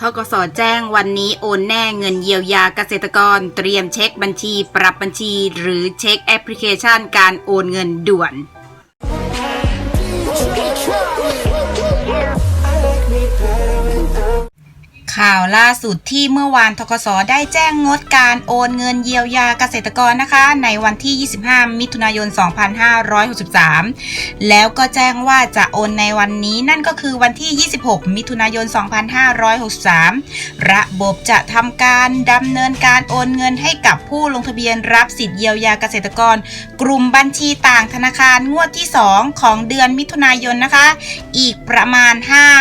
ทกสแจ้งวันนี้โอนแน่เงินเยียวยาเกษตรกร เตรียมเช็คบัญชี ปรับบัญชี หรือเช็คแอปพลิเคชันการโอนเงินด่วน ข่าวล่าสุดที่เมื่อวานทกสได้แจ้งงดการโอนเงินเยียวยาเกษตรกรนะคะ ในวันที่ 25 มิถุนายน 2563 แล้วก็แจ้งว่าจะโอนในวันนี้นั่นก็คือวันที่ 26 มิถุนายน 2563 ระบบจะทำการดำเนินการโอนเงินให้กับผู้ลงทะเบียนรับสิทธิเยียวยาเกษตรกร กลุ่มบัญชีต่างธนาคารงวดที่ 2 ของเดือนมิถุนายนนะคะ อีกประมาณ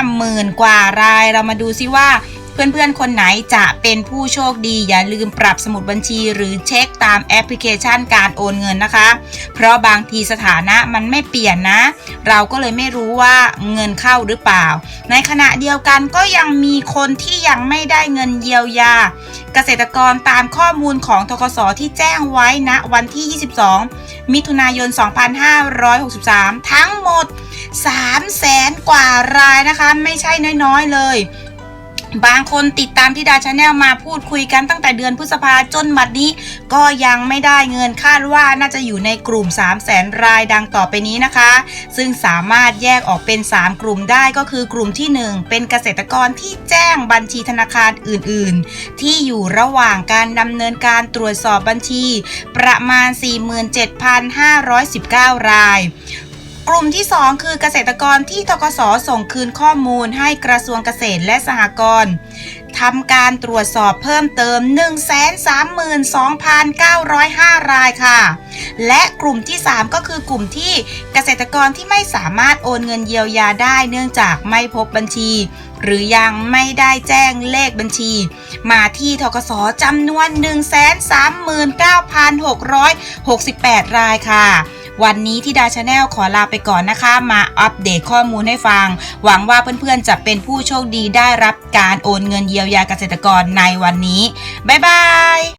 50,000 กว่ารายเรามาดูซิว่า เพื่อนๆ คนไหนจะเป็นผู้โชคดี อย่าลืมปรับสมุดบัญชีหรือเช็คตามแอปพลิเคชันการโอนเงินนะคะ เพราะบางทีสถานะมันไม่เปลี่ยนนะ เราก็เลยไม่รู้ว่าเงินเข้าหรือเปล่า ในขณะเดียวกันก็ยังมีคนที่ยังไม่ได้เงินเยียวยา เกษตรกรตามข้อมูลของทกสที่แจ้งไว้ณวันที่ 22 มิถุนายน 2563 ทั้งหมด3 0 0แสนกว่ารายนะคะ ไม่ใช่น้อยๆเลย บางคนติดตามที่ดาชาแนลมาพูดคุยกันตั้งแต่เดือนพฤษภาจนบัดนี้ ก็ยังไม่ได้เงินคาดว่าน่าจะอยู่ในกลุ่ม 3 0 0แสนรายดังต่อไปนี้นะคะ ซึ่งสามารถแยกออกเป็น 3 กลุ่มได้ก็คือกลุ่มที่ 1 เป็นเกษตรกรที่แจ้งบัญชีธนาคารอื่นๆ ที่อยู่ระหว่างการดำเนินการตรวจสอบบัญชี ประมาณ 47,519 ราย กลุ่มที่ 2 คือเกษตรกรที่ทกสส่งคืนข้อมูลให้กระทรวงเกษตรและสหกรณ์ทำการตรวจสอบเพิ่มเติม 132,905 รายค่ะ และกลุ่มที่ 3 ก็คือกลุ่มที่เกษตรกรที่ไม่สามารถโอนเงินเยียวยาได้เนื่องจากไม่พบบัญชี หรือยังไม่ได้แจ้งเลขบัญชี มาที่ทกสจำนวน 139,668 รายค่ะ วันนี้ที่ดาชาแนลขอลาไปก่อนนะคะ มาอัปเดตข้อมูลให้ฟัง หวังว่าเพื่อนๆจะเป็นผู้โชคดีได้รับการโอนเงินเยียวยาเกษตรกรในวันนี้ บ๊ายบาย